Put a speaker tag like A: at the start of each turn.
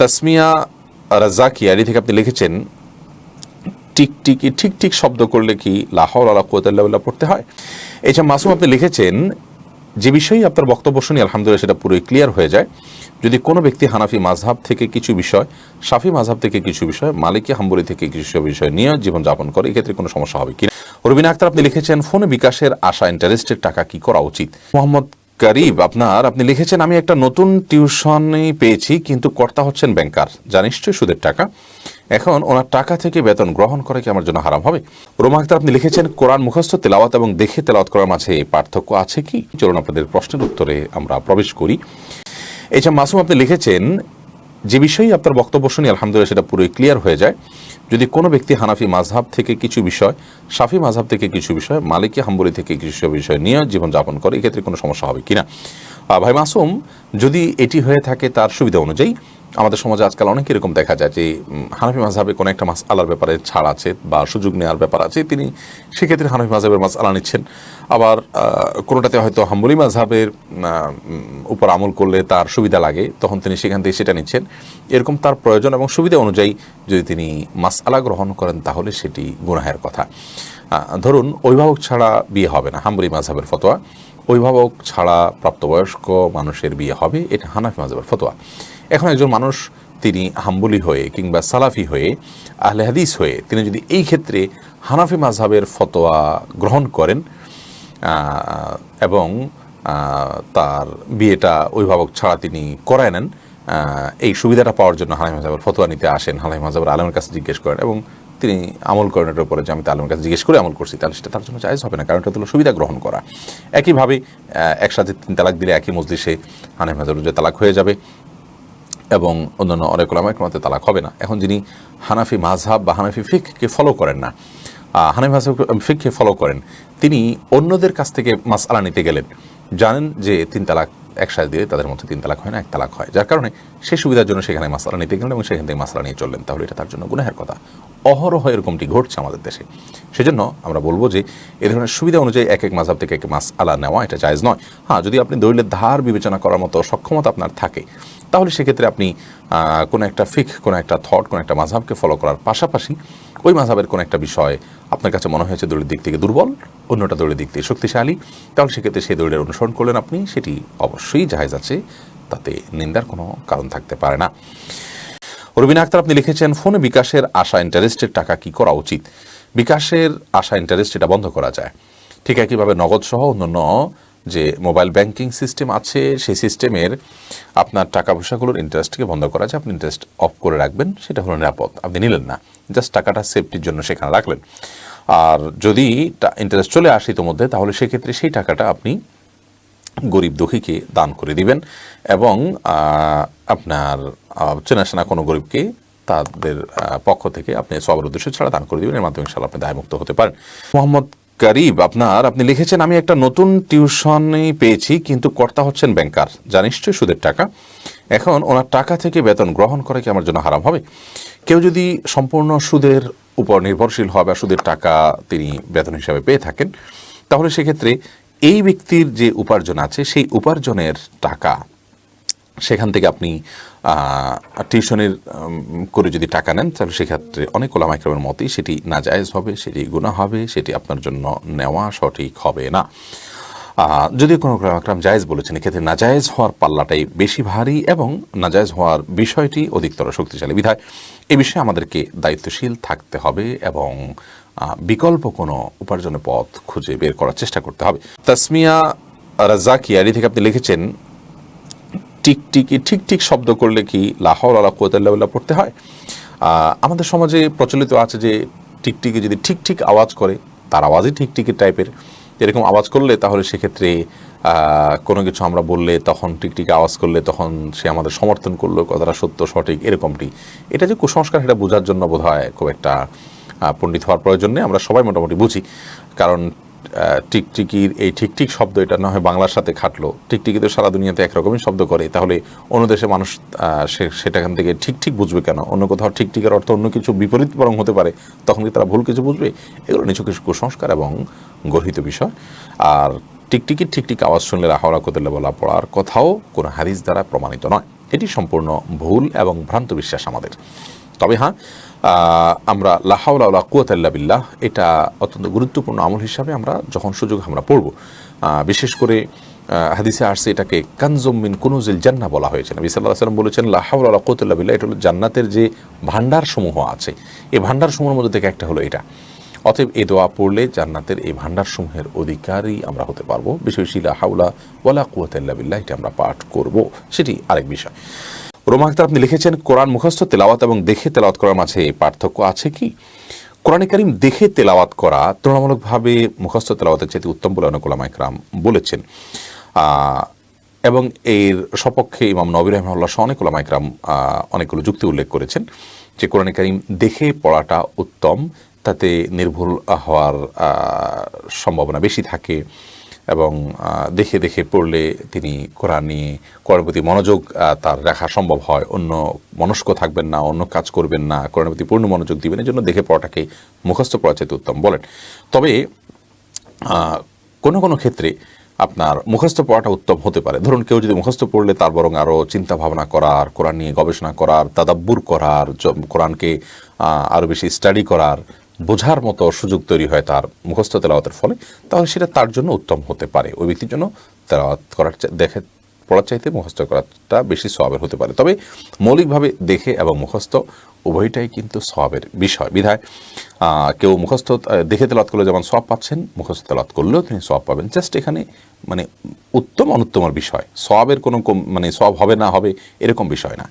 A: তাসমিয়া রাজাকি আলী থেকে আপনি লিখেছেন টিকটিকি ঠিক ঠিক শব্দ করলে কি লাহর আলা কোয়াতাল্লাহ পড়তে হয়? এছাড়া মাসুম আপনি লিখেছেন, যে বিষয়ে আপনার বক্তব্য শুনি, আলহামদুলিল্লাহ সেটা পুরোই ক্লিয়ার হয়ে যায়। যদি কোনো ব্যক্তি হানাফি মাঝহাব থেকে কিছু বিষয়, সাফি মাঝহাব থেকে কিছু বিষয়, মালিকি হাম্বলি থেকে কিছু বিষয় নিয়ে জীবনযাপন করে এক্ষেত্রে কোনো সমস্যা হবে কিনা? রবিন আক্তার আপনি লিখেছেন, ফোনে বিকাশের আশা ইন্টারেস্টের টাকা কি করা উচিত? মোহাম্মদ করিব আপনার, আপনি লিখেছেন, আমি একটা নতুন টিউশনই পেয়েছি, কিন্তু কর্তা হচ্ছেন ব্যাংকার। যা নিশ্চয়ই সুদের টাকা। এখন ওনার টাকা থেকে বেতন গ্রহণ করে কি আমার জন্য হারাম হবে? রোমা আক্তার, আপনি লিখেছেন, কোরআন মুখস্থ, তেলাওয়াত এবং দেখে তেলাওয়াত করার মাঝে পার্থক্য আছে কি? চলুন আপনাদের প্রশ্নের উত্তরে আমরা প্রবেশ করি। এছাড়া মাসুম, আপনি লিখেছেন যে বিষয়ে আপনার বক্তব্য শুনি, আলহামদুলিল্লাহ সেটা পুরোই ক্লিয়ার হয়ে যায়। যদি কোনো ব্যক্তি হানাফি মাঝহাব থেকে কিছু বিষয়, সাফি মাঝহাব থেকে কিছু বিষয়, মালিকি হাম্বুরি থেকে কিছু বিষয় নিয়ে জীবনযাপন করে, এক্ষেত্রে কোনো সমস্যা হবে কিনা? ভাই মাসুম, যদি এটি হয়ে থাকে তার সুবিধা অনুযায়ী আমাদের সমাজে আজকাল অনেক এরকম দেখা যায় যে হানাফি মাঝহাবে কোনো একটা মাস আলার ব্যাপারে ছাড় আছে বা সুযোগ নেওয়ার ব্যাপার আছে, তিনি সেক্ষেত্রে হানাফি মাঝহাবের মাস আলা নিচ্ছেন। আবার কোনোটাতে হয়তো হাম্বলি মাঝহাবের উপর আমল করলে তার সুবিধা লাগে, তখন তিনি সেখান থেকে সেটা নিচ্ছেন। এরকম তার প্রয়োজন এবং সুবিধা অনুযায়ী যদি তিনি মাস আলা গ্রহণ করেন, তাহলে সেটি গুনাহের কথা। ধরুন, অভিভাবক ছাড়া বিয়ে হবে না হাম্বলি মাঝহাবের ফতোয়া। অভিভাবক ছাড়া প্রাপ্তবয়স্ক মানুষের বিয়ে হবে, এটা হানাফি মাঝহাবের ফতোয়া। এখন একজন মানুষ তিনি হাম্বুলি হয়ে কিংবা সালাফি হয়ে, আহলে হাদিস হয়ে তিনি যদি এই ক্ষেত্রে হানাফি মাঝহাবের ফতোয়া গ্রহণ করেন এবং তার বিয়েটা অভিভাবক ছাড়া তিনি করায় নেন এই সুবিধাটা পাওয়ার জন্য হানাফি মাঝহাবের ফতোয়া নিতে আসেন, হানাফি মাঝহাবের আলমের কাছে জিজ্ঞেস করেন এবং তিনি আমল করেন এটার উপরে যে আমি তো আলমের কাছে জিজ্ঞেস করে আমল করছি, তাহলে সেটা তার জন্য চাইজ হবে না, কারণ এটা হলো সুবিধা গ্রহণ করা। একইভাবে একসাথে তিন তালাক দিলে একই মজলিসে মাঝহাবের যে তালাক হয়ে যাবে এবং অন্যান্য অনেক ওলামায় মতে তালাক হবে না। এখন যিনি হানাফি মাঝহাব বা হানাফি ফিককে ফলো করেন না হানাফি মাঝহাব ফিককে ফলো করেন, তিনি অন্যদের কাছ থেকে মাসআলা নিতে গেলেন। জানেন যে তিন তালাক একসাথে দিয়ে তাদের মধ্যে তিন তালাক হয় না, এক তালাক হয়। যার কারণে সে সুবিধার জন্য সেখানে মাসালা নিতে গেলেন এবং সেখান থেকে মাসালা নিয়ে চললেন। তাহলে এটা তার জন্য গুনাহের কথা। অহরহ এরকমটি ঘটছে আমাদের দেশে। সেজন্য আমরা বলব যে এ ধরনের সুবিধা অনুযায়ী এক এক মাসাব থেকে এক মাস আলা নেওয়া এটা জায়জ নয়। হ্যাঁ যদি আপনি দৈলের ধার বিবেচনা করার মতো সক্ষমতা আপনার থাকে তাহলে সেক্ষেত্রে আপনি কোনো একটা ফিক কোনো একটা থট কোনো একটা মাঝহাবকে ফলো করার পাশাপাশি ওই মাঝহাবের কোনো একটা বিষয় আপনার কাছে মনে হয়েছে দলিলের দিক থেকে দুর্বল, অন্যটা দলিলের দিক থেকে শক্তিশালী, তাহলে সেক্ষেত্রে সেই দলিলের অনুসরণ করলেন আপনি, সেটি অবশ্যই জায়েজ আছে, তাতে নিন্দার কোনো কারণ থাকতে পারে না। রবিনা আক্তার, আপনি লিখেছেন, ফোনে বিকাশের আশা ইন্টারেস্টের টাকা কি করা উচিত? বিকাশের আশা ইন্টারেস্ট এটা বন্ধ করা যায়। ঠিক একইভাবে নগদ সহ অন্যান্য যে মোবাইল ব্যাংকিং সিস্টেম আছে, সেই সিস্টেমের আপনার টাকা পয়সাগুলোর ইন্টারেস্টকে বন্ধ করা যায় আপনি ইন্টারেস্ট অফ করে রাখবেন, সেটা হলো নিরাপদ। আপনি নিলেন না জাস্ট টাকাটা সেফটির জন্য সেখানে রাখলেন। আর যদি ইন্টারেস্ট চলে আসে ইতোমধ্যে, তাহলে সেক্ষেত্রে সেই টাকাটা আপনি গরিব দুঃখীকে দান করে দিবেন এবং আপনার চেনাশোনা কোনো গরিবকে তাদের পক্ষ থেকে আপনি সবার উদ্দেশ্য ছাড়া দান করে দিবেন। এর মাধ্যমে ইনশাল্লাহ আপনি দায়মুক্ত হতে পারেন। মোহাম্মদ করিব আপনার, আপনি লিখেছেন, আমি একটা নতুন টিউশনই পেয়েছি, কিন্তু কর্তা হচ্ছেন ব্যাংকার। যা নিশ্চয়ই সুদের টাকা। এখন ওনার টাকা থেকে বেতন গ্রহণ করে কি আমার জন্য হারাম হবে? কেউ যদি সম্পূর্ণ সুদের উপর নির্ভরশীল হয় বা সুদের টাকা তিনি বেতন হিসাবে পেয়ে থাকেন, তাহলে সেক্ষেত্রে এই ব্যক্তির যে উপার্জন আছে, সেই উপার্জনের টাকা সেখান থেকে আপনি টিউশনের করে যদি টাকা নেন, তাহলে সেক্ষেত্রে অনেক ওলা ওলামাইক্রমের মতেই সেটি নাজায়েজ হবে, সেটি গুণা হবে, সেটি আপনার জন্য নেওয়া সঠিক হবে না। যদিও কোনো আকরাম জায়েজ বলেছেন, এক্ষেত্রে নাজায়েজ হওয়ার পাল্লাটাই বেশি ভারী এবং নাজায়েজ হওয়ার বিষয়টি অধিকতর শক্তিশালী বিধায়। এ বিষয়ে আমাদেরকে দায়িত্বশীল থাকতে হবে এবং বিকল্প কোনো উপার্জনের পথ খুঁজে বের করার চেষ্টা করতে হবে। তাসমিয়া রাজাকি আলী থেকে আপনি লিখেছেন টিকটিকি ঠিক ঠিক শব্দ করলে কি লাহর আলা কোয়াতাল্লাহ পড়তে হয়? আমাদের সমাজে প্রচলিত আছে যে টিকটিকি যদি ঠিক ঠিক আওয়াজ করে, তার আওয়াজই টিকটিকি টাইপের। এরকম আওয়াজ করলে তাহলে সেক্ষেত্রে কোনো কিছু আমরা বললে, তখন টিকটিকি আওয়াজ করলে তখন সে আমাদের সমর্থন করল, কথাটা সত্য, সঠিক, এরকমটি। এটা যে কুসংস্কার, সেটা বোঝার জন্য বোধ হয় খুব একটা পণ্ডিত হওয়ার প্রয়োজন নেই, আমরা সবাই মোটামুটি বুঝি। কারণ টিকটিকির এই ঠিক ঠিক শব্দ এটা না হয় বাংলার সাথে খাটলো। টিকটিকি তো সারা দুনিয়াতে একরকমই শব্দ করে। তাহলে অন্য দেশে মানুষ সেটাখান থেকে ঠিক ঠিক বুঝবে কেন? অন্য কোথাও টিকটিকের অর্থ অন্য কিছু বিপরীত বরং হতে পারে। তখন কি তারা ভুল কিছু বুঝবে? এগুলো নিচু কিছু কুসংস্কার এবং গর্হিত বিষয়। আর টিকটিকির ঠিক ঠিক আওয়াজ শুনলে রাহরা কোতেলে বলা পড়ার কথাও কোনো হাদিস দ্বারা প্রমাণিত নয়। এটি সম্পূর্ণ ভুল এবং ভ্রান্ত বিশ্বাস আমাদের। তবে হ্যাঁ আমরা লাহাউলা কুয়াতাল্লা বিল্লাহ, এটা অত্যন্ত গুরুত্বপূর্ণ আমল হিসাবে আমরা যখন সুযোগ আমরা পড়ব। বিশেষ করে হাদিসে আসছে এটাকে কানজমিন কুনুজিল জান্না বলা হয়েছে। নবী সাল্লাহ সাল্লাম বলেছেন লাহাউলা কুয়াতাল্লা বিল্লাহ, এটা হলো জান্নাতের যে ভান্ডার সমূহ আছে। এই ভান্ডার সমূহের মধ্যে থেকে একটা হলো এটা। অতএব এ দোয়া পড়লে জান্নাতের এই ভান্ডার সমূহের অধিকারী আমরা হতে পারব। বিশেষ শিলা হাউলা ওয়ালা কুয়াতাল্লা বিল্লাহ, এটা আমরা পাঠ করব। সেটি আরেক বিষয়। রোমা আক্তার আপনি লিখেছেন, কোরআন মুখস্থ, তেলাওয়াত এবং দেখে তেলাওয়াত করার মাঝে পার্থক্য আছে কি? কোরআন করিম দেখে তেলাওয়াত করা তুলনামূলকভাবে মুখস্থ তেলাওয়াতের চেয়ে উত্তম বলে অনেক ওলামা ইকরাম বলেছেন এবং এর সপক্ষে ইমাম নবির রহমাল্লাহ অনেক ওলামা ইকরাম অনেকগুলো যুক্তি উল্লেখ করেছেন যে কোরআন করিম দেখে পড়াটা উত্তম, তাতে নির্ভুল হওয়ার সম্ভাবনা বেশি থাকে। এবং দেখে দেখে পড়লে তিনি কোরআন নিয়ে কোরআনের প্রতি মনোযোগ তার রাখা সম্ভব হয়। অন্য মনস্ক থাকবেন না, অন্য কাজ করবেন না, কোরআনের প্রতি পূর্ণ মনোযোগ দিবেন, এই জন্য দেখে পড়াটাকে মুখস্থ পড়া চাইতে উত্তম। বলেন, তবে কোনো কোনো ক্ষেত্রে আপনার মুখস্থ পড়াটা উত্তম হতে পারে। ধরুন, কেউ যদি মুখস্থ পড়লে তার বরং আরও চিন্তা ভাবনা করার, কোরআন নিয়ে গবেষণা করার, তাদাব্বুর করার কোরআনকে আরও বেশি স্টাডি করার বোঝার মতো সুযোগ তৈরি হয় তার মুখস্থ তেলাওয়াতের ফলে, তাহলে সেটা তার জন্য উত্তম হতে পারে। ওই ব্যক্তির জন্য তেলাওয়াত করার দেখে, পড়ার চাইতে মুখস্থ করাটা বেশি সবাবের হতে পারে। তবে মৌলিকভাবে দেখে এবং মুখস্থ উভয়টাই কিন্তু সবের বিষয়। বিধায় কেউ মুখস্থ দেখে তেলাত করলে যেমন সব পাচ্ছেন, মুখস্থ তেলাত করলেও তিনি সব পাবেন। জাস্ট এখানে মানে উত্তম অনুত্তমের বিষয়। সবের কোনো মানে সব হবে না হবে এরকম বিষয় না।